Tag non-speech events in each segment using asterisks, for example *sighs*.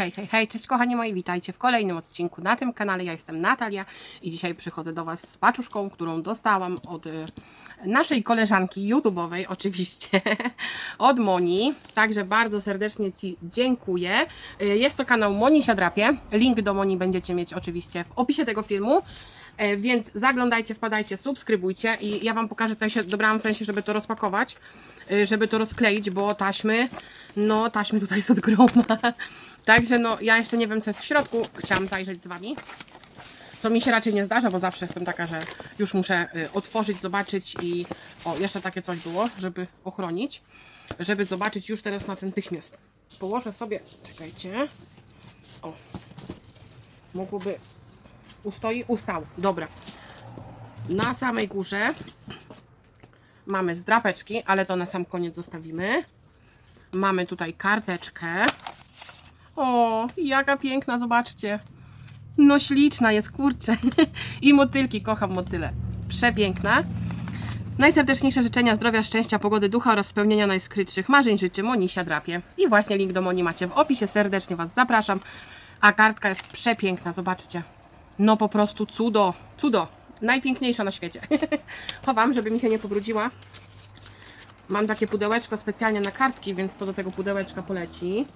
Hej, hej, hej, cześć kochani moi, witajcie w kolejnym odcinku na tym kanale. Ja jestem Natalia i dzisiaj przychodzę do Was z paczuszką, którą dostałam od e, naszej koleżanki YouTube'owej, oczywiście, *laughs* od Moni. Także bardzo serdecznie Ci dziękuję. E, Jest to kanał Moni Siadrapie. Link do Moni będziecie mieć oczywiście w opisie tego filmu. E, Więc zaglądajcie, wpadajcie, subskrybujcie i ja Wam pokażę, tutaj się dobrałam w sensie, żeby to rozpakować żeby to rozkleić, bo taśmy, no taśmy tutaj jest od groma. Także no, ja jeszcze nie wiem co jest w środku, chciałam zajrzeć z Wami. To mi się raczej nie zdarza, bo zawsze jestem taka, że już muszę y, otworzyć, zobaczyć i o, jeszcze takie coś było, żeby ochronić, żeby zobaczyć już teraz natychmiast. Położę sobie, czekajcie, o, mogłoby, ustoi, ustał, dobra. Na samej górze Mamy zdrapeczki, ale to na sam koniec zostawimy. Mamy tutaj karteczkę. O, jaka piękna, zobaczcie. No śliczna jest, kurczę. *laughs* I motylki, kocham motyle. Przepiękna. Najserdeczniejsze życzenia zdrowia, szczęścia, pogody ducha oraz spełnienia najskrytszych marzeń życzy Monisia Drapie. I właśnie link do Moni macie w opisie, serdecznie Was zapraszam. A kartka jest przepiękna, zobaczcie. No po prostu cudo, cudo. Najpiękniejsza na świecie. *laughs* Chowam, żeby mi się nie pobrudziła. Mam takie pudełeczko specjalnie na kartki, więc to do tego pudełeczka poleci.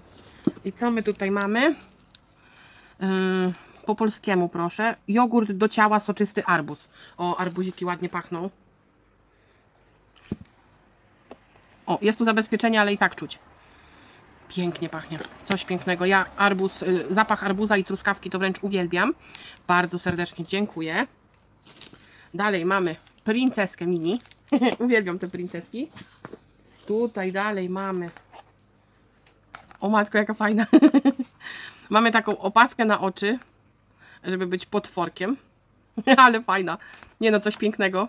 I co my tutaj mamy? Yy, po polskiemu proszę. Jogurt do ciała, soczysty arbuz. O, arbuziki ładnie pachną. O, jest tu zabezpieczenie, ale i tak czuć. Pięknie pachnie. Coś pięknego. Ja arbuz, y, zapach arbuza i truskawki to wręcz uwielbiam. Bardzo serdecznie dziękuję. Dalej mamy princeskę mini. *laughs* Uwielbiam te princeski. Tutaj dalej mamy. O matko, jaka fajna. *laughs* mamy taką opaskę na oczy, żeby być potworkiem. *laughs* Ale fajna. Nie no, coś pięknego.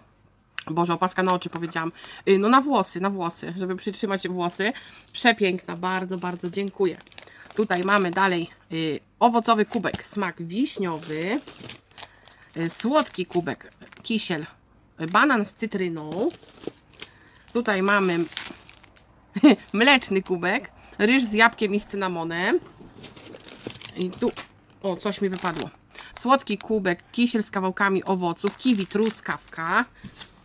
Boże, opaska na oczy powiedziałam. Y, No na włosy, na włosy, żeby przytrzymać włosy. Przepiękna, bardzo, bardzo dziękuję. Tutaj mamy dalej y, owocowy kubek, smak wiśniowy. Y, Słodki kubek, kisiel, banan z cytryną. Tutaj mamy *laughs* mleczny kubek, ryż z jabłkiem i z cynamonem. I tu, o, coś mi wypadło. Słodki kubek, kisiel z kawałkami owoców, kiwi, truskawka.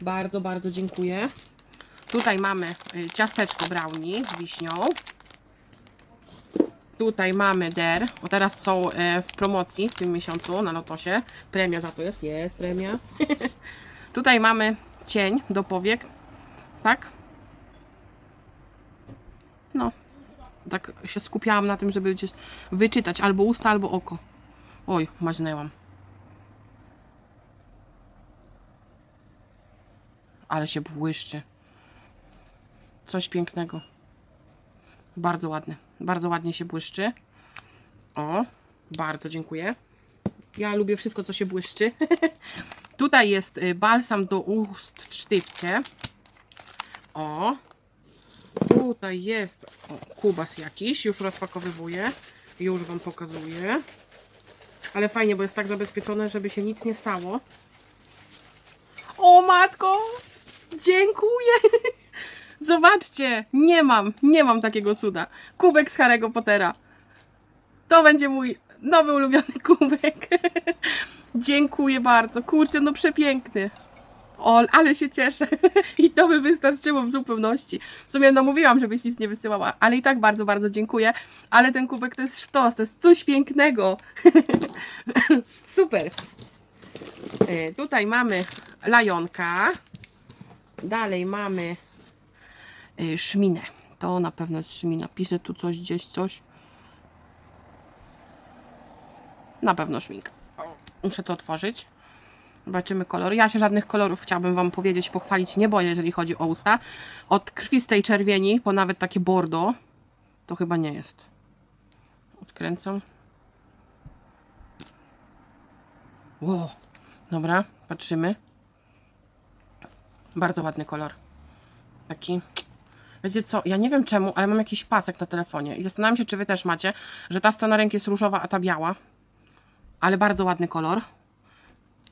Bardzo, bardzo dziękuję. Tutaj mamy y, ciasteczko brownie z wiśnią. Tutaj mamy der, bo teraz są e, w promocji w tym miesiącu na Lotosie. Premia za to jest, jest premia. *laughs* Tutaj mamy cień do powiek, tak? No, tak się skupiałam na tym, żeby gdzieś wyczytać albo usta, albo oko. Oj, maźnęłam. Ale się błyszczy. Coś pięknego. Bardzo ładny. Bardzo ładnie się błyszczy. O, bardzo dziękuję. Ja lubię wszystko, co się błyszczy. *laughs* Tutaj jest y, balsam do ust w sztywcie. O. Tutaj jest o, kubas jakiś. Już rozpakowywuję. Już Wam pokazuję. Ale fajnie, bo jest tak zabezpieczone, żeby się nic nie stało. O matko! Dziękuję! *laughs* Zobaczcie, nie mam, nie mam takiego cuda. Kubek z Harry'ego Pottera. To będzie mój nowy ulubiony *laughs* kubek. Dziękuję bardzo. Kurczę, no przepiękny. O, ale się cieszę. *laughs* I to by wystarczyło w zupełności. W sumie no mówiłam, żebyś nic nie wysyłała, ale i tak bardzo, bardzo dziękuję. Ale ten kubek to jest sztos, to jest coś pięknego. *laughs* Super. E, Tutaj mamy lajonka. Dalej mamy y, szminę. To na pewno jest szmina. Piszę tu coś gdzieś, coś. Na pewno szminka. Muszę to otworzyć. Zobaczymy kolor. Ja się żadnych kolorów chciałabym Wam powiedzieć, pochwalić nie boję, jeżeli chodzi o usta. Od krwistej czerwieni, po nawet takie bordo, to chyba nie jest. Odkręcam. Wow. Dobra, patrzymy. Bardzo ładny kolor. Taki. Wiecie co, ja nie wiem czemu, ale mam jakiś pasek na telefonie i zastanawiam się, czy wy też macie, że ta strona ręki jest różowa, a ta biała. Ale bardzo ładny kolor.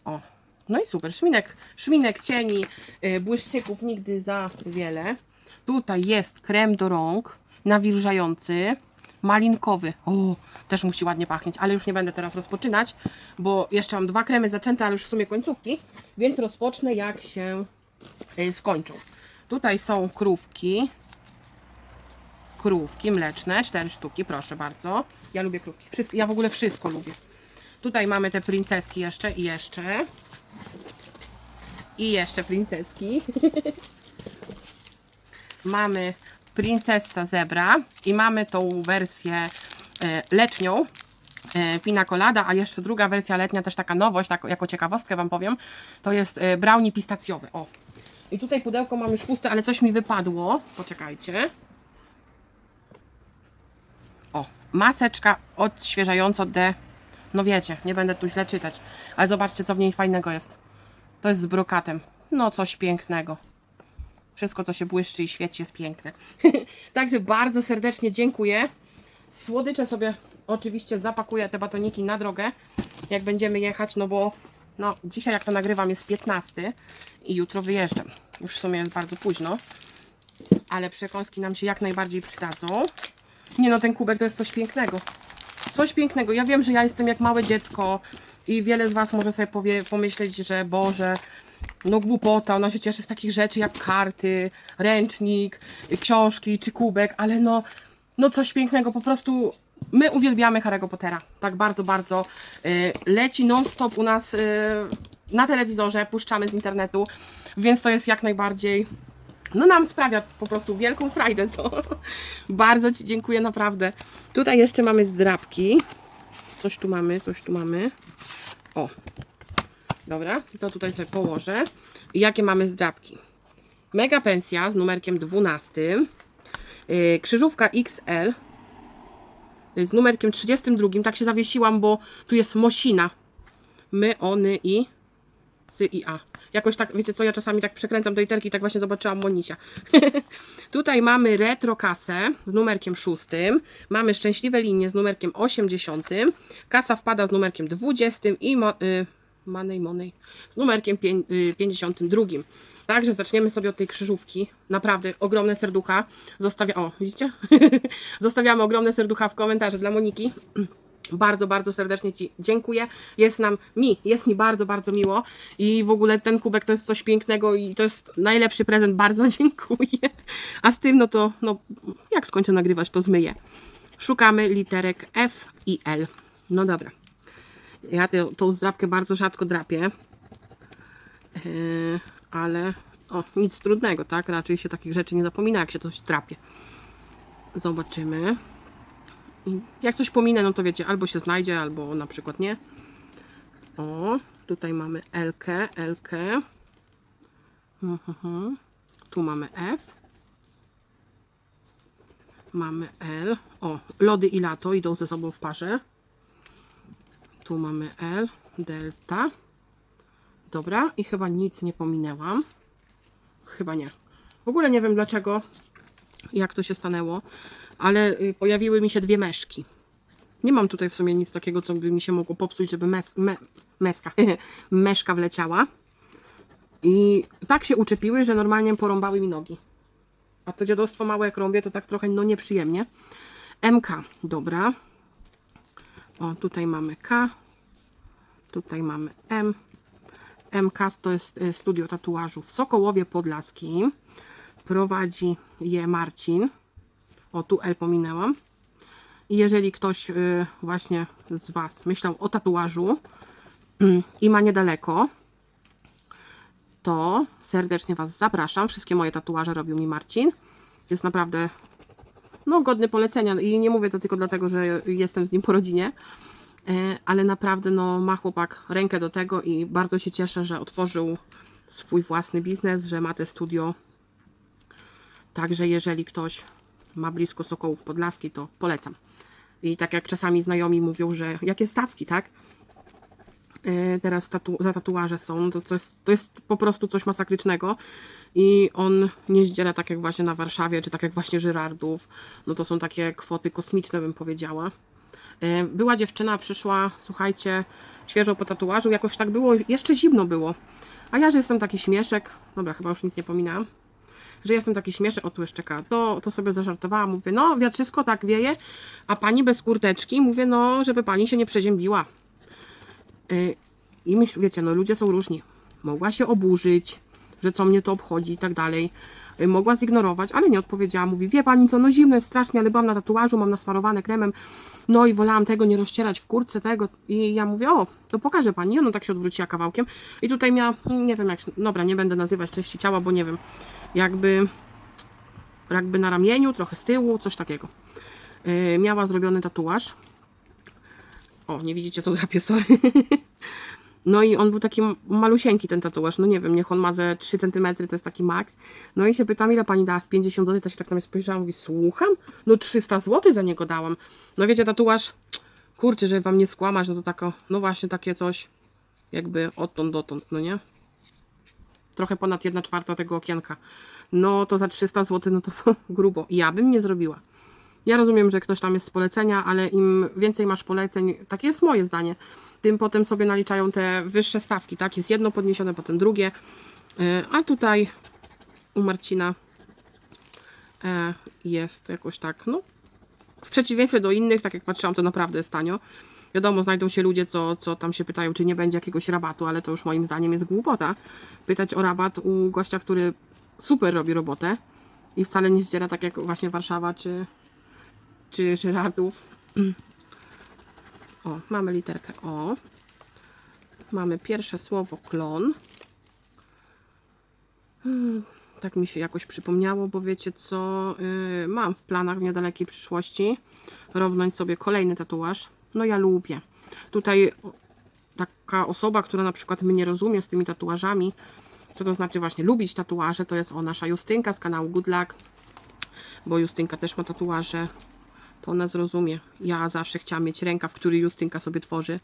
O, no i super. Szminek, szminek cieni, yy, błyszczyków nigdy za wiele. Tutaj jest krem do rąk, nawilżający. malinkowy. O, też musi ładnie pachnieć, ale już nie będę teraz rozpoczynać, bo jeszcze mam dwa kremy zaczęte, ale już w sumie końcówki, więc rozpocznę jak się y, skończą. Tutaj są krówki. Krówki mleczne, cztery sztuki, proszę bardzo. Ja lubię krówki. Wszystko, ja w ogóle wszystko lubię. Tutaj mamy te princeski jeszcze i jeszcze. I jeszcze princeski. *laughs* mamy princessa zebra i mamy tą wersję e, letnią e, pina colada, a jeszcze druga wersja letnia, też taka nowość, tak, jako ciekawostkę Wam powiem, to jest e, brownie pistacjowy. O. I tutaj pudełko mam już puste, ale coś mi wypadło. Poczekajcie. O, maseczka odświeżająco D. No wiecie, nie będę tu źle czytać, ale zobaczcie, co w niej fajnego jest. To jest z brokatem. No, coś pięknego. Wszystko, co się błyszczy i świeci, jest piękne. *laughs* Także bardzo serdecznie dziękuję. Słodycze sobie oczywiście zapakuję te batoniki na drogę, jak będziemy jechać, no bo no, dzisiaj, jak to nagrywam, jest 15 i jutro wyjeżdżam. Już w sumie jest bardzo późno, ale przekąski nam się jak najbardziej przydadzą. Nie no, ten kubek to jest coś pięknego. Coś pięknego. Ja wiem, że ja jestem jak małe dziecko i wiele z Was może sobie powie, pomyśleć, że Boże, no głupota, ona się cieszy z takich rzeczy jak karty, ręcznik, książki czy kubek, ale no, no coś pięknego, po prostu my uwielbiamy Harry'ego Pottera, tak bardzo, bardzo. Y, leci non-stop u nas y, na telewizorze, puszczamy z internetu, więc to jest jak najbardziej, no nam sprawia po prostu wielką frajdę to. bardzo Ci dziękuję, naprawdę. Tutaj jeszcze mamy zdrabki, coś tu mamy, coś tu mamy. O, Dobra, to tutaj sobie położę. I jakie mamy zdrabki? Mega pensja z numerkiem 12. Yy, krzyżówka XL z numerkiem 32. Tak się zawiesiłam, bo tu jest Mosina. My, ony i sy i a. Jakoś tak, wiecie co, ja czasami tak przekręcam te literki i tak właśnie zobaczyłam Monisia. *laughs* Tutaj mamy retro kasę z numerkiem 6. Mamy szczęśliwe linie z numerkiem 80. Kasa wpada z numerkiem 20 i mo, y, Money Money z numerkiem pię- y, 52. Także zaczniemy sobie od tej krzyżówki. Naprawdę ogromne serducha. Zostawia... O, widzicie? *laughs* Zostawiamy ogromne serducha w komentarzu dla Moniki. Bardzo, bardzo serdecznie Ci dziękuję. Jest nam, mi, jest mi bardzo, bardzo miło i w ogóle ten kubek to jest coś pięknego i to jest najlepszy prezent. Bardzo *laughs* dziękuję. A z tym, no to, no, jak skończę nagrywać, to zmyję. Szukamy literek F i L. No dobra. Ja tę, tą zdrabkę bardzo rzadko drapię. Yy, ale o, nic trudnego, tak? Raczej się takich rzeczy nie zapomina, jak się coś drapie. Zobaczymy. Jak coś pominę, no to wiecie, albo się znajdzie, albo na przykład nie. O, tutaj mamy L, L. Mhm. Tu mamy F. Mamy L. O, lody i lato idą ze sobą w parze. Tu mamy L, delta. Dobra, i chyba nic nie pominęłam. Chyba nie. W ogóle nie wiem dlaczego, jak to się stanęło, ale y, pojawiły mi się dwie meszki. Nie mam tutaj w sumie nic takiego, co by mi się mogło popsuć, żeby mes, me, meska, *laughs* meszka wleciała. I tak się uczepiły, że normalnie porąbały mi nogi. A to dziadostwo małe jak rąbię, to tak trochę no nieprzyjemnie. MK, dobra. O, tutaj mamy K, tutaj mamy M. MK to jest y, studio tatuażu w Sokołowie Podlaskim. Prowadzi je Marcin. O, tu L pominęłam. I jeżeli ktoś y, właśnie z Was myślał o tatuażu i ma niedaleko, to serdecznie Was zapraszam. Wszystkie moje tatuaże robił mi Marcin. Jest naprawdę no, godny polecenia. I nie mówię to tylko dlatego, że jestem z nim po rodzinie, e, ale naprawdę no, ma chłopak rękę do tego i bardzo się cieszę, że otworzył swój własny biznes, że ma te studio. Także jeżeli ktoś ma blisko Sokołów Podlaski, to polecam. I tak jak czasami znajomi mówią, że jakie stawki, tak? E, Teraz tatu za tatuaże są, to, jest, to jest po prostu coś masakrycznego i on nie zdziela tak jak właśnie na Warszawie, czy tak jak właśnie Żyrardów. No to są takie kwoty kosmiczne, bym powiedziała. E, Była dziewczyna, przyszła, słuchajcie, świeżo po tatuażu, jakoś tak było, jeszcze zimno było. A ja, że jestem taki śmieszek, dobra, chyba już nic nie pominęłam. Że jestem taki śmieszny, o tu jeszcze czeka, to, to sobie zażartowałam, mówię, no wiatrzysko tak wieje, a pani bez kurteczki, mówię, no żeby pani się nie przeziębiła. Y, I myśl, wiecie, no ludzie są różni. Mogła się oburzyć, że co mnie to obchodzi i tak dalej. Mogła zignorować, ale nie odpowiedziała. Mówi, wie pani co, no zimno jest strasznie, ale byłam na tatuażu, mam nasmarowane kremem, no i wolałam tego nie rozcierać w kurtce tego. I ja mówię, o, to pokażę pani. I ona tak się odwróciła kawałkiem. I tutaj miała, nie wiem jak, dobra, nie będę nazywać części ciała, bo nie wiem, jakby, jakby na ramieniu, trochę z tyłu, coś takiego. Y, miała zrobiony tatuaż. O, nie widzicie co drapie, sorry. *laughs* No i on był taki malusieńki ten tatuaż, no nie wiem, niech on ma ze 3 cm, to jest taki maks. No i się pytam, ile pani dała z 50 zł, to się tak na mnie spojrzała, mówi, słucham? No 300 zł za niego dałam. No wiecie, tatuaż, kurczę, że wam nie skłamać, no to tako, no właśnie takie coś, jakby odtąd dotąd, no nie? Trochę ponad 1 czwarta tego okienka. No to za 300 zł, no to *laughs* grubo. Ja bym nie zrobiła. Ja rozumiem, że ktoś tam jest z polecenia, ale im więcej masz poleceń, takie jest moje zdanie, tym potem sobie naliczają te wyższe stawki, tak? Jest jedno podniesione, potem drugie. Yy, A tutaj u Marcina e, jest jakoś tak, no, w przeciwieństwie do innych, tak jak patrzyłam, to naprawdę jest tanio. Wiadomo, znajdą się ludzie, co, co tam się pytają, czy nie będzie jakiegoś rabatu, ale to już moim zdaniem jest głupota. Pytać o rabat u gościa, który super robi robotę i wcale nie zdziera tak jak właśnie Warszawa czy, czy Żyrardów. O, mamy literkę O. Mamy pierwsze słowo klon. Hmm, Tak mi się jakoś przypomniało, bo wiecie co, yy, mam w planach w niedalekiej przyszłości robić sobie kolejny tatuaż. No ja lubię. Tutaj taka osoba, która na przykład mnie rozumie z tymi tatuażami, co to znaczy właśnie lubić tatuaże, to jest o nasza Justynka z kanału Good Luck, bo Justynka też ma tatuaże, to ona zrozumie. Ja zawsze chciałam mieć rękaw, który Justynka sobie tworzy,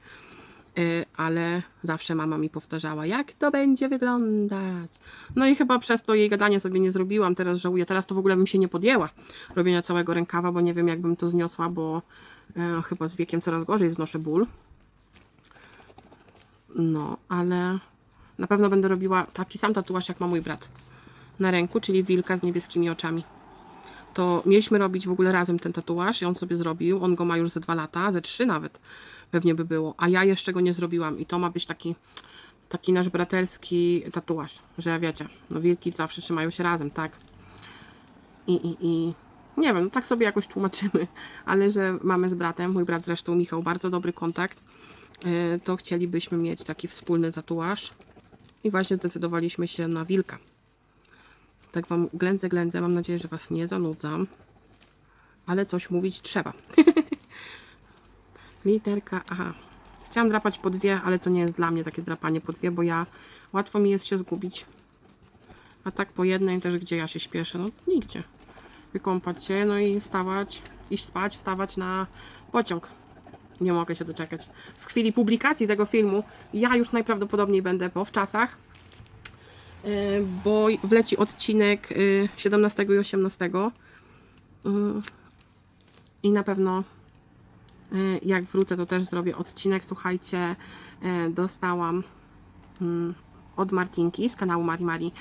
yy, ale zawsze mama mi powtarzała, jak to będzie wyglądać. No i chyba przez to jej gadanie sobie nie zrobiłam, teraz żałuję. Teraz to w ogóle bym się nie podjęła robienia całego rękawa, bo nie wiem jakbym to zniosła, bo e, chyba z wiekiem coraz gorzej znoszę ból. No, ale na pewno będę robiła taki sam tatuaż jak ma mój brat na ręku, czyli wilka z niebieskimi oczami. To mieliśmy robić w ogóle razem ten tatuaż i on sobie zrobił. On go ma już ze dwa lata, ze trzy nawet pewnie by było, a ja jeszcze go nie zrobiłam i to ma być taki taki nasz braterski tatuaż, że wiecie, no wilki zawsze trzymają się razem, tak? I, i, i nie wiem, no tak sobie jakoś tłumaczymy, *laughs* ale że mamy z bratem, mój brat zresztą Michał, bardzo dobry kontakt, yy, to chcielibyśmy mieć taki wspólny tatuaż i właśnie zdecydowaliśmy się na wilka. Tak Wam ględzę, ględzę, mam nadzieję, że Was nie zanudzam, ale coś mówić trzeba. *laughs* Literka A. Chciałam drapać po dwie, ale to nie jest dla mnie takie drapanie po dwie, bo ja łatwo mi jest się zgubić. A tak po jednej też gdzie ja się śpieszę? No nigdzie. Wykąpać się, no i wstawać, iść spać, wstawać na pociąg. Nie mogę się doczekać. W chwili publikacji tego filmu ja już najprawdopodobniej będę po wczasach, bo wleci odcinek yy, 17 i 18. Yy, I na pewno jak wrócę, to też zrobię odcinek. Słuchajcie, dostałam mm, od Martinki z kanału Mari Mari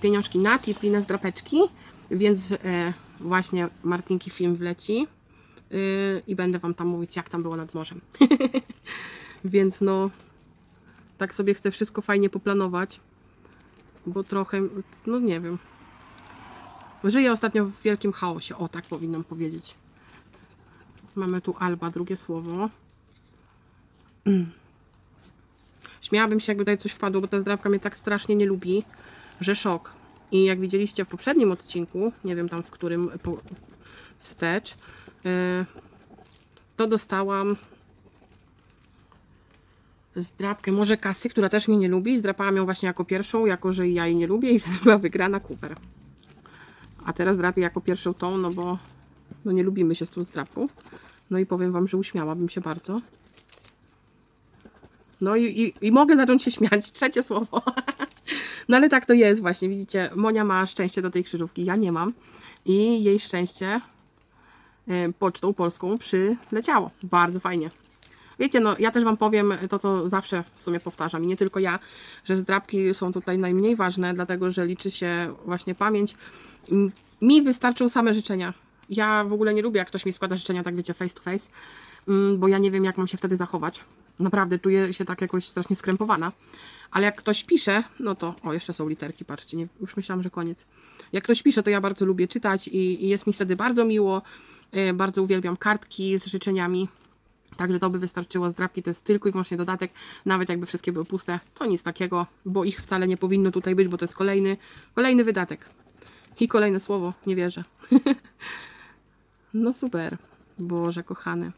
pieniążki na Tiflinę z drapeczki, więc właśnie Martinki film wleci i będę Wam tam mówić, jak tam było nad morzem. *laughs* więc no, tak sobie chcę wszystko fajnie poplanować, bo trochę, no nie wiem. Żyję ostatnio w wielkim chaosie, o tak powinnam powiedzieć. Mamy tu Alba, drugie słowo. *clears throat* Śmiałabym się, jakby tutaj coś wpadło, bo ta zdrabka mnie tak strasznie nie lubi, że szok. I jak widzieliście w poprzednim odcinku, nie wiem tam w którym wstecz, yy, to dostałam zdrabkę może kasy, która też mnie nie lubi. Zdrapałam ją właśnie jako pierwszą, jako że ja jej nie lubię i *laughs* wtedy była wygrana kufer. A teraz drapię jako pierwszą tą, no bo no nie lubimy się z tą zdrabką. No i powiem Wam, że uśmiałabym się bardzo. No i, i, i mogę zacząć się śmiać. *laughs* Trzecie słowo. *laughs* No ale tak to jest właśnie. Widzicie, Monia ma szczęście do tej krzyżówki. Ja nie mam. I jej szczęście y, pocztą polską przyleciało. Bardzo fajnie. Wiecie, no ja też Wam powiem to, co zawsze w sumie powtarzam i nie tylko ja, że zdrabki są tutaj najmniej ważne, dlatego że liczy się właśnie pamięć. Mi wystarczą same życzenia. Ja w ogóle nie lubię, jak ktoś mi składa życzenia, tak wiecie, face to face, mm, bo ja nie wiem, jak mam się wtedy zachować. Naprawdę czuję się tak jakoś strasznie skrępowana. Ale jak ktoś pisze, no to. O, jeszcze są literki, patrzcie, nie, już myślałam, że koniec. Jak ktoś pisze, to ja bardzo lubię czytać i, i jest mi wtedy bardzo miło. E, Bardzo uwielbiam kartki z życzeniami. Także to by wystarczyło. Zdrabki to jest tylko i wyłącznie dodatek. Nawet jakby wszystkie były puste, to nic takiego, bo ich wcale nie powinno tutaj być, bo to jest kolejny, kolejny wydatek. I kolejne słowo, nie wierzę. *laughs* no super. Boże, kochany.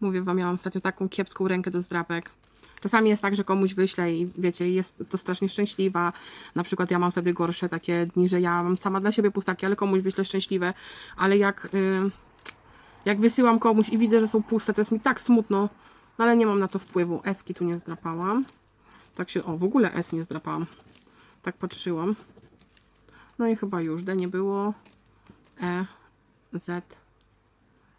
Mówię wam, miałam ostatnio taką kiepską rękę do zdrapek. Czasami jest tak, że komuś wyślę i wiecie, jest to strasznie szczęśliwa. Na przykład ja mam wtedy gorsze takie dni, że ja mam sama dla siebie pustaki, ale komuś wyślę szczęśliwe. Ale jak, y, jak wysyłam komuś i widzę, że są puste, to jest mi tak smutno. No ale nie mam na to wpływu. Eski tu nie zdrapałam. Tak się, o w ogóle S nie zdrapałam. Tak patrzyłam. No i chyba już. D nie było. E, Z.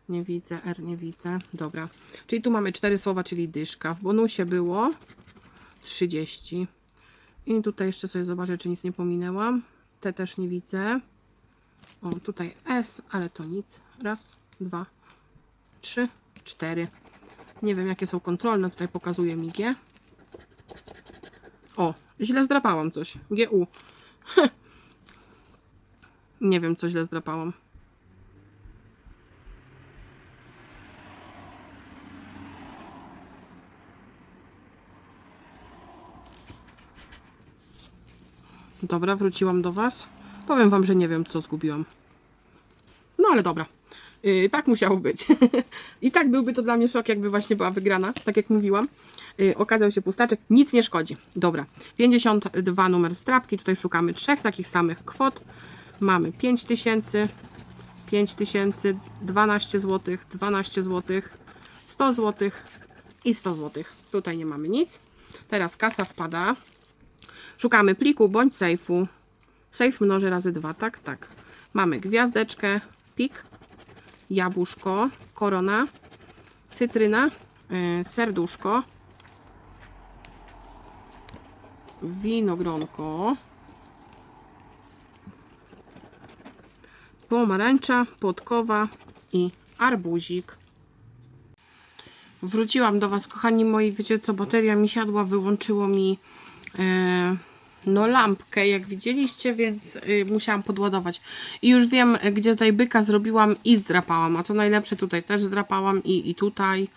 Nie widzę, R nie widzę. Dobra. Czyli tu mamy cztery słowa, czyli dyszka. W bonusie było 30. I tutaj jeszcze sobie zobaczę, czy nic nie pominęłam. T też nie widzę. O, tutaj S, ale to nic. Raz, dwa, trzy, cztery. Nie wiem, jakie są kontrolne. Tutaj pokazuje mi G. O, źle zdrapałam coś. GU. *laughs* Nie wiem, co źle zdrapałam. Dobra, wróciłam do Was. Powiem Wam, że nie wiem, co zgubiłam. No ale dobra. Yy, tak musiało być. *laughs* I tak byłby to dla mnie szok, jakby właśnie była wygrana, tak jak mówiłam. Yy, okazał się pustaczek, nic nie szkodzi. Dobra, 52 numer strapki. Tutaj szukamy trzech takich samych kwot. Mamy 5000, 5000, 12 zł, 12 zł, 100 zł i 100 zł. Tutaj nie mamy nic. Teraz kasa wpada. Szukamy pliku bądź sejfu. Sejf mnoży razy 2, tak? Tak. Mamy gwiazdeczkę, pik, jabłuszko, korona, cytryna, yy, serduszko, winogronko, pomarańcza, podkowa i arbuzik. Wróciłam do Was, kochani moi. Wiecie co, bateria mi siadła, wyłączyło mi e, no lampkę, jak widzieliście, więc y, musiałam podładować. I już wiem, gdzie tutaj byka zrobiłam i zdrapałam. A co najlepsze, tutaj też zdrapałam i, i tutaj.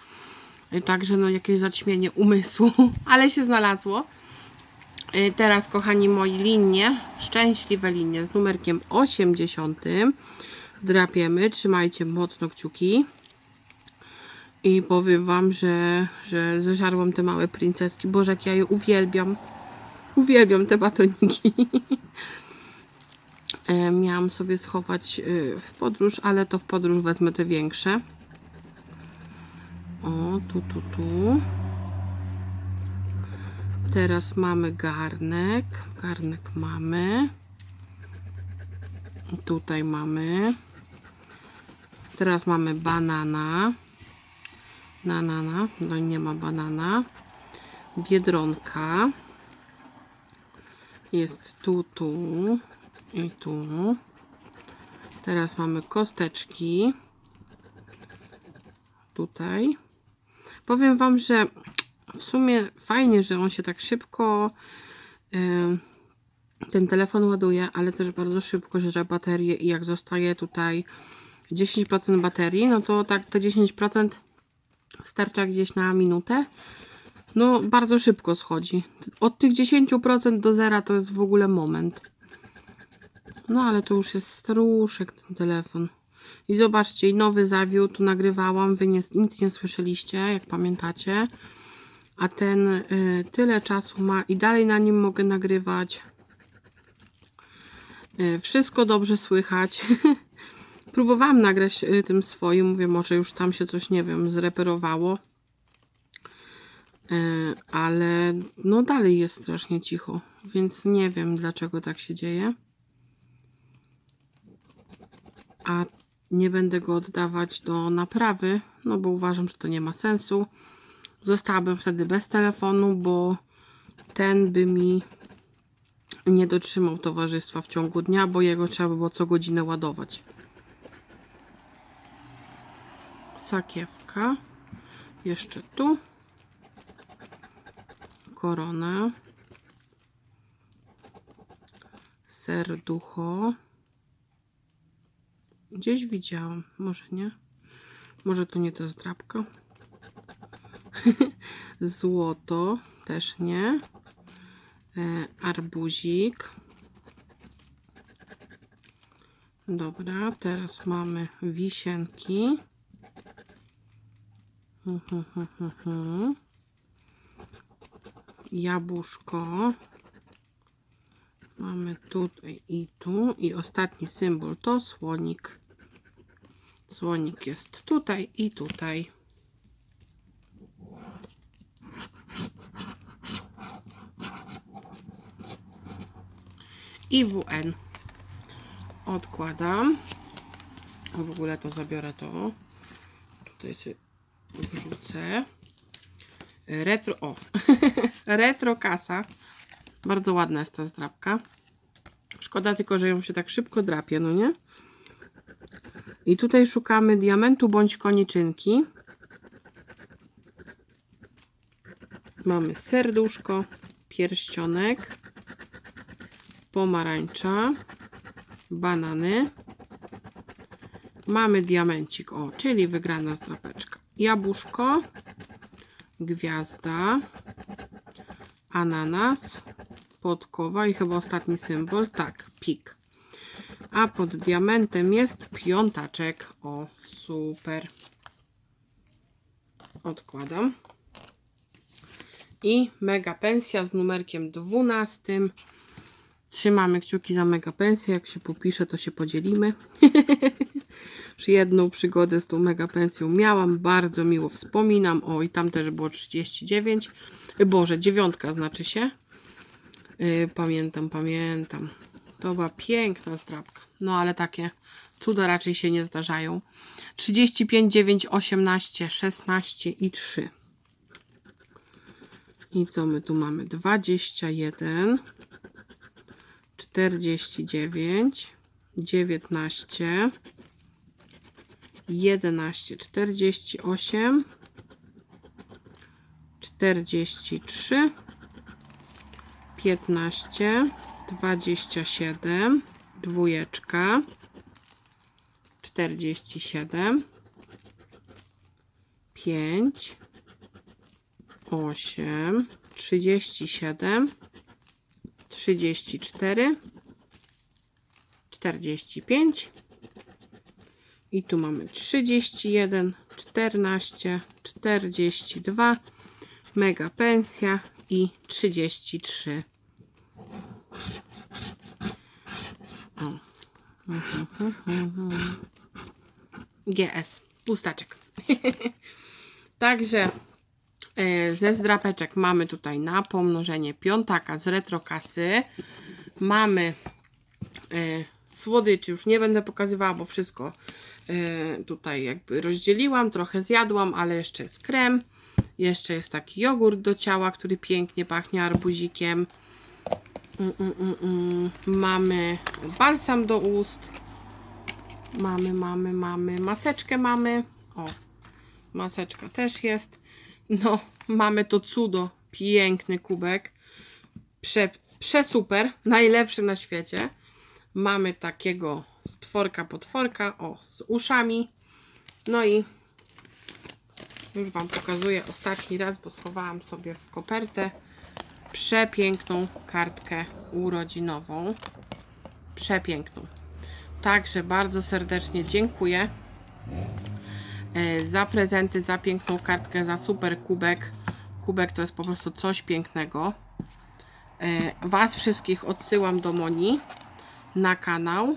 Y, Także no jakieś zaćmienie umysłu, *laughs* ale się znalazło. Y, Teraz, kochani moi, linie, szczęśliwe linie z numerkiem 80. Drapiemy, trzymajcie mocno kciuki. I powiem Wam, że, że zeżarłam te małe princeski. Boże, jak ja je uwielbiam. Uwielbiam te batoniki. *laughs* E, Miałam sobie schować y, w podróż, ale to w podróż wezmę te większe. O, tu, tu, tu. Teraz mamy garnek. Garnek mamy. Tutaj mamy. Teraz mamy banana. Banana. No nie ma banana. Biedronka. Jest tu, tu i tu. Teraz mamy kosteczki. Tutaj. Powiem Wam, że w sumie fajnie, że on się tak szybko ten telefon ładuje, ale też bardzo szybko żre baterię i jak zostaje tutaj 10% baterii, no to tak te 10% starcza gdzieś na minutę. No, bardzo szybko schodzi. Od tych 10% do zera to jest w ogóle moment. No, ale to już jest staruszek ten telefon. I zobaczcie, nowy zawiódł, tu nagrywałam, wy nie, nic nie słyszeliście, jak pamiętacie. A ten y, tyle czasu ma i dalej na nim mogę nagrywać. Y, wszystko dobrze słychać. *laughs* Próbowałam nagrać y, tym swoim, mówię, może już tam się coś, nie wiem, zreperowało. E, ale no dalej jest strasznie cicho, więc nie wiem dlaczego tak się dzieje. A nie będę go oddawać do naprawy, no bo uważam, że to nie ma sensu. Zostałabym wtedy bez telefonu, bo ten by mi nie dotrzymał towarzystwa w ciągu dnia, bo jego trzeba by było co godzinę ładować. Sakiewka. Jeszcze tu. Korona. Serducho. Gdzieś widziałam, może nie. Może to nie to zdrabka. *laughs* Złoto też nie. E, arbuzik. Dobra, teraz mamy wisienki. Mhm, mhm, mhm. Jabłuszko. Mamy tutaj i tu. I ostatni symbol to słonik. Słonik jest tutaj i tutaj. I WN. Odkładam. W ogóle to zabiorę to. Tutaj sobie wrzucę. Retro, o, *laughs* retro kasa. Bardzo ładna jest ta zdrabka. Szkoda tylko, że ją się tak szybko drapie, no nie? I tutaj szukamy diamentu bądź koniczynki. Mamy serduszko, pierścionek, pomarańcza, banany. Mamy diamencik, o, czyli wygrana zdrapeczka. Jabłuszko, gwiazda, ananas, podkowa i chyba ostatni symbol, tak, pik. A pod diamentem jest piątaczek. O, super. Odkładam. I mega pensja z numerkiem 12. Trzymamy kciuki za mega pensję. Jak się popisze, to się podzielimy. *laughs* Już jedną przygodę z tą mega pensją miałam. Bardzo miło wspominam. O, i tam też było 39. Boże, dziewiątka znaczy się. Yy, pamiętam, pamiętam. To była piękna zdrabka. No ale takie cuda raczej się nie zdarzają. 35, 9, 18, 16 i 3. I co my tu mamy? 21, 49, 19, 11, 48, 43, 15, 27, dwójeczka, 47, 5, 8, 37, 34, 45 i tu mamy 31, 14, 42, mega pensja i 33. O. GS, pustaczek. *laughs* Także ze zdrapeczek mamy tutaj na pomnożenie piątaka z retrokasy. Mamy e, słodyczy, już nie będę pokazywała, bo wszystko e, tutaj jakby rozdzieliłam, trochę zjadłam, ale jeszcze jest krem. Jeszcze jest taki jogurt do ciała, który pięknie pachnie arbuzikiem. Mm, mm, mm. Mamy balsam do ust. Mamy, mamy, mamy. Maseczkę mamy. O, maseczka też jest. No, mamy to cudo. Piękny kubek. Prze, przesuper. Najlepszy na świecie. Mamy takiego stworka, potworka. O, z uszami. No i już Wam pokazuję ostatni raz, bo schowałam sobie w kopertę przepiękną kartkę urodzinową. Przepiękną. Także bardzo serdecznie dziękuję za prezenty, za piękną kartkę, za super kubek. Kubek to jest po prostu coś pięknego. E, Was wszystkich odsyłam do Moni na kanał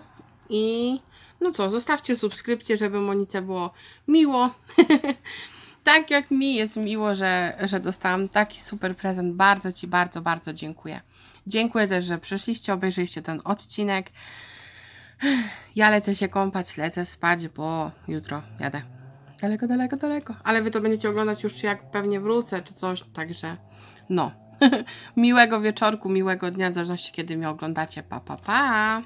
i no co, zostawcie subskrypcję, żeby Monice było miło. *laughs* tak jak mi jest miło, że, że dostałam taki super prezent. Bardzo Ci, bardzo, bardzo dziękuję. Dziękuję też, że przyszliście, obejrzeliście ten odcinek. *sighs* Ja lecę się kąpać, lecę spać, bo jutro jadę Daleko, daleko, daleko. Ale wy to będziecie oglądać już jak pewnie wrócę czy coś, także no. *laughs* miłego wieczorku, miłego dnia, w zależności kiedy mnie oglądacie. Pa, pa, pa.